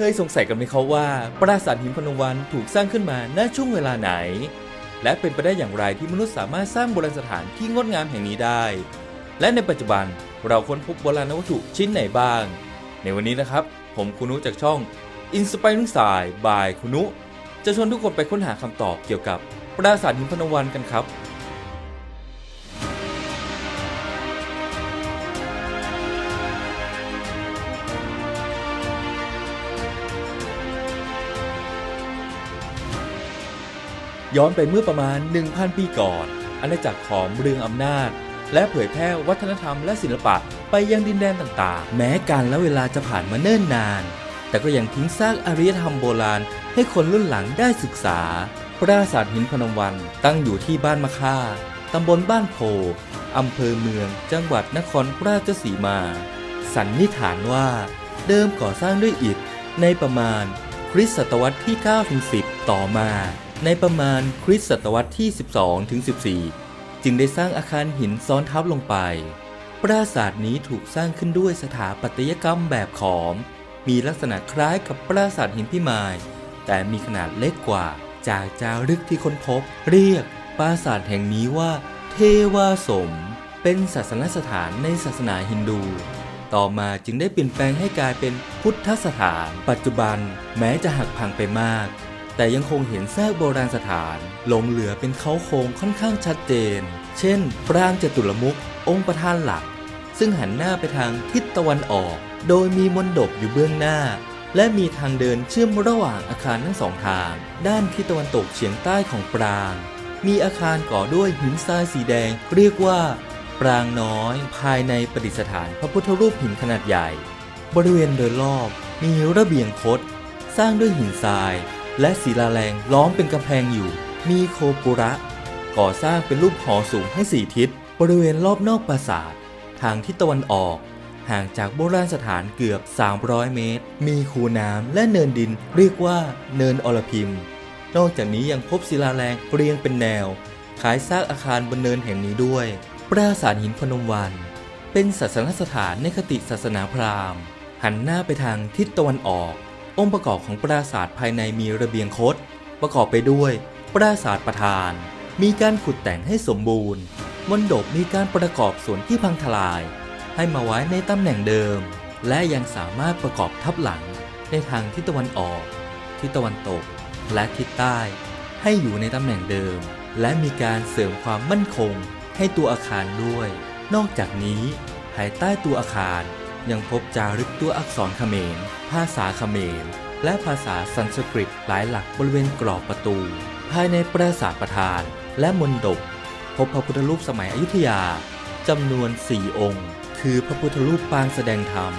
คยสงสัยกันไหมครับว่า ปราสาทหินพนมวันถูกสร้างขึ้นมาณช่วงเวลาไหน และเป็นไปได้อย่างไรที่มนุษย์สามารถสร้างโบราณสถานที่งดงามแห่งนี้ได้ และในปัจจุบันเราค้นพบโบราณวัตถุชิ้นไหนบ้าง ในวันนี้นะครับ ผมคุนุจากช่อง Inspiring Science by คุนุจะชวนทุกคนไปค้นหาคำตอบเกี่ยวกับปราสาทหินพนมวันกันครับ ย้อนไปเมื่อประมาณ 1,000 ปีก่อน อาณาจักรของเรืองอำนาจ และเผยแพร่วัฒนธรรมและศิลปะไปยังดินแดนต่างๆ แม้การและเวลาจะผ่านมาเนิ่นนาน แต่ก็ยังทิ้งซากอารยธรรมโบราณ ให้คนรุ่นหลังได้ศึกษา ปราสาทหินพนมวันตั้งอยู่ที่บ้านมะค่าตำบลบ้านโพอำเภอเมือง จังหวัดนครราชสีมา สันนิษฐานว่า เดิมก่อสร้างด้วยอิฐในประมาณคริสตศตวรรษที่9ถึง10 ต่อมา ในประมาณคริสตศตวรรษที่ 12ถึง14 จึงได้สร้างอาคารหินซ้อนทับลงไป ปราสาทนี้ถูกสร้างขึ้นด้วยสถาปัตยกรรมแบบขอม มีลักษณะคล้ายกับปราสาทหินพิมาย แต่มีขนาดเล็กกว่า จากจารึกที่ค้นพบ เรียกปราสาทแห่งนี้ว่า เทวาสม เป็นศาสนสถานในศาสนาฮินดู ต่อมาจึงได้เปลี่ยนแปลงให้กลายเป็นพุทธสถาน ปัจจุบันแม้จะหักพังไปมาก แต่ยังคงเห็นซากโบราณสถานหลงเหลือเป็นเขาโครงค่อนข้างชัดเจน เช่น ปรางจตุรมุของค์ประธานหลัก ซึ่งหันหน้าไปทางทิศตะวันออก โดยมีมณฑปอยู่เบื้องหน้า และมีทางเดินเชื่อมระหว่างอาคารทั้งสองทาง ด้านทิศตะวันตกเฉียงใต้ของปราง มีอาคารก่อด้วยหินทรายสีแดง เรียกว่า ปรางน้อย ภายในประดิษฐานพระพุทธรูปหินขนาดใหญ่ บริเวณโดยรอบมีระเบียงคดสร้างด้วยหินทราย และศิลาแรงล้อมเป็นกำแพงอยู่ มีโคปุระ ก่อสร้างเป็นรูปหอสูงให้สี่ทิศ บริเวณรอบนอกปราสาท ทางทิศตะวันออก ห่างจากโบราณสถานเกือบ 300 เมตร มีคูน้ำและเนินดินเรียกว่าเนินอรพิมนอกจากนี้ยังพบศิลาแรงเรียงเป็นแนวคล้ายซากอาคารบนเนินแห่งนี้ด้วย ปราสาทหินพนมวัน เป็นศาสนสถานในคติศาสนาพราหมณ์ หันหน้าไปทางทิศตะวันออก องค์ประกอบของปราสาทภายในมีระเบียงคดประกอบไปด้วยปราสาทประธาน มีการขุดแต่งให้สมบูรณ์มณฑปมีการประกอบส่วนที่พังทลาย ให้มาไว้ในตำแหน่งเดิม และยังสามารถประกอบทับหลังในทางทิศตะวันออก ทิศตะวันตก และทิศใต้ ให้อยู่ในตำแหน่งเดิม และมีการเสริมความมั่นคงให้ตัวอาคารด้วย นอกจากนี้ภายใต้ตัวอาคาร ยังพบจารึกตัวอักษรเขมร ภาษาเขมร และภาษาสันสกฤตหลายหลักบริเวณกรอบประตู ภายในปราสาทประธานและมณฑปพบพระพุทธรูปสมัยอยุธยาจำนวน4องค์ คือพระพุทธรูปปางแสดงธรรม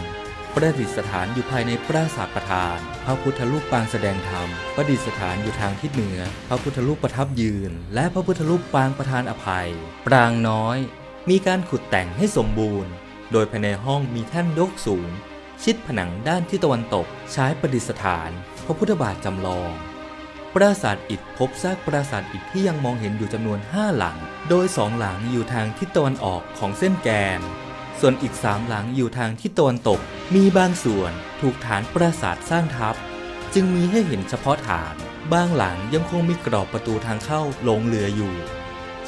ประดิษฐานอยู่ภายในปราสาทประธาน พระพุทธรูปปางแสดงธรรม ประดิษฐานอยู่ทางทิศเหนือ พระพุทธรูปประทับยืน และพระพุทธรูปปางประธานอภัย ปรางน้อย มีการขุดแต่งให้สมบูรณ์ โดยภายในห้องมีแท่นยกสูง ชิดผนังด้านที่ตะวันตกใช้ประดิษฐาน พระพุทธบาทจำลอง ปราสาทอิฐพบซากปราสาทอิฐที่ยังมองเห็นอยู่จำนวน 5 หลัง โดย 2 หลังอยู่ทางทิศตะวันออกของเส้นแกน ส่วนอีก 3 หลังอยู่ทางทิศตะวันตก มีบางส่วนถูกฐานปราสาทสร้างทับ จึงมีให้เห็นเฉพาะฐาน บางหลังยังคงมีกรอบประตูทางเข้าหลงเหลืออยู่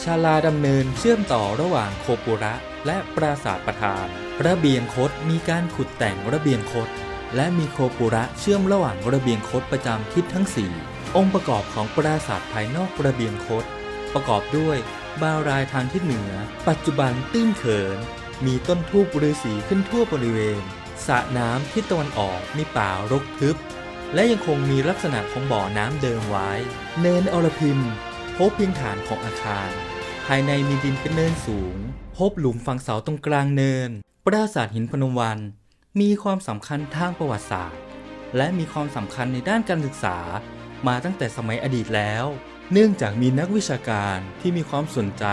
ชาลาดำเนินเชื่อมต่อระหว่างโคปุระ และปราสาทประธาน ระเบียงคดมีการขุดแต่งระเบียงคดและมีโคปุระเชื่อมระหว่างระเบียงคดประจำทิศทั้ง 4 องค์ประกอบของปราสาทภายนอกระเบียงคดประกอบด้วยบารายทางทิศเหนือ ปัจจุบันตื้นเขิน มีต้นทูบฤาษีขึ้นทั่วบริเวณสระน้ำทิศตะวันออกมีป่ารกทึบ และยังคงมีลักษณะของบ่อน้ำเดิมไว้ เนินอรพิมพบเพียงฐานของอาคาร ภายในมีดินเป็นเนินสูง พบหลุมฝังเสาตรงกลางเนิน ปราสาทหินพนมวันมีความสำคัญทางประวัติศาสตร์ และมีความสำคัญในด้านการศึกษา มาตั้งแต่สมัยอดีตแล้ว เนื่องจากมีนักวิชาการที่มีความสนใจ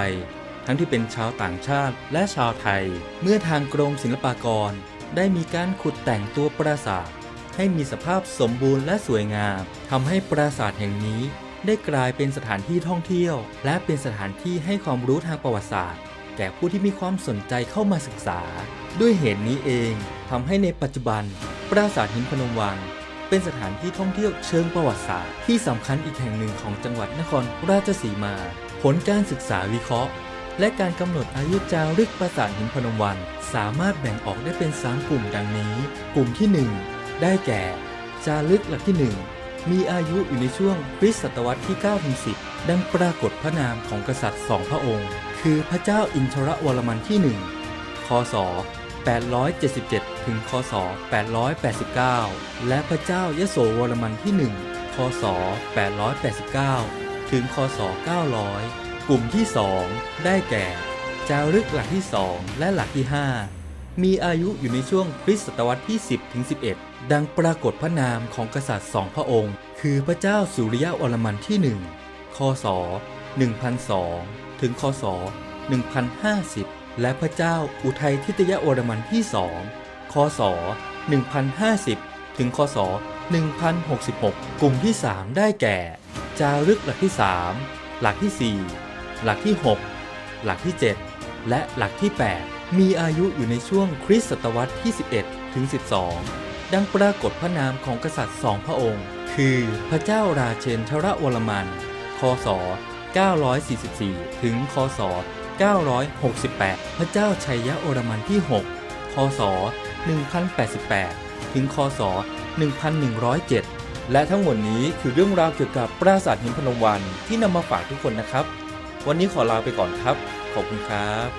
ทั้งที่เป็นชาวต่างชาติและชาวไทย เมื่อทางกรมศิลปากร ได้มีการขุดแต่งตัวปราสาทให้มีสภาพสมบูรณ์และสวยงามทำให้ปราสาทแห่งนี้ ได้กลายเป็นสถานที่ท่องเที่ยว และเป็นสถานที่ให้ความรู้ทางประวัติศาสตร์ แก่ผู้ที่มีความสนใจเข้ามาศึกษา ด้วยเหตุนี้เองทำให้ในปัจจุบัน ปราสาทหินพนมวัง เป็นสถานที่ท่องเที่ยวเชิงประวัติศาสตร์ที่สำคัญอีกแห่งหนึ่งของจังหวัดนครราชสีมา ผลการศึกษาวิเคราะห์และการกำหนดอายุจารึกปราสาทหินพนมวัน สามารถแบ่งออกได้เป็น 3 กลุ่มดังนี้ กลุ่มที่ 1 ได้แก่ จารึกหลักที่ 1 มีอายุอยู่ในช่วงคริสตศตวรรษที่ 9 ถึง 10 ดังปรากฏพระนามของกษัตริย์สองพระองค์ คือพระเจ้าอินทรวรมันที่ 1 คศ 877 ถึง คศ 889 และพระเจ้ายโสวรมันที่ 1 คศ 889 ถึง คศ 900 กลุ่มที่ 2 ได้แก่ จารึกหลักที่ 2 และหลักที่ 5 มีอายุอยู่ในช่วงคริสตศตวรรษที่ 10ถึง11 ดังปรากฏพระนามของกษัตริย์สองพระองค์ คือพระเจ้าสุริยวรมันที่ 1 คศ 1002 ถึง คศ 1050 และพระเจ้าอุทัยทิตยวรมันที่ 2 คศ 1050 ถึง คศ 1066 กลุ่มที่ 3 ได้แก่ จารึกหลักที่ 3 หลักที่ 4 หลักที่ 6 หลักที่ 7 และหลักที่ 8 มีอายุอยู่ในช่วงคริสตศตวรรษที่ 11 ถึง 12 ดังปรากฏพระนามของกษัตริย์สองพระองค์ คือพระเจ้าราเชนทรวรมัน คศ 944 ถึง คศ 968 พระเจ้าชัยยะโอรมันที่ 6 คศ 1088 ถึง คศ 1107 และทั้งหมดนี้คือเรื่องราวเกี่ยวกับปราสาทหินพนมวันที่นำมาฝากทุกคนนะครับ วันนี้ขอลาไปก่อนครับ ขอบคุณครับ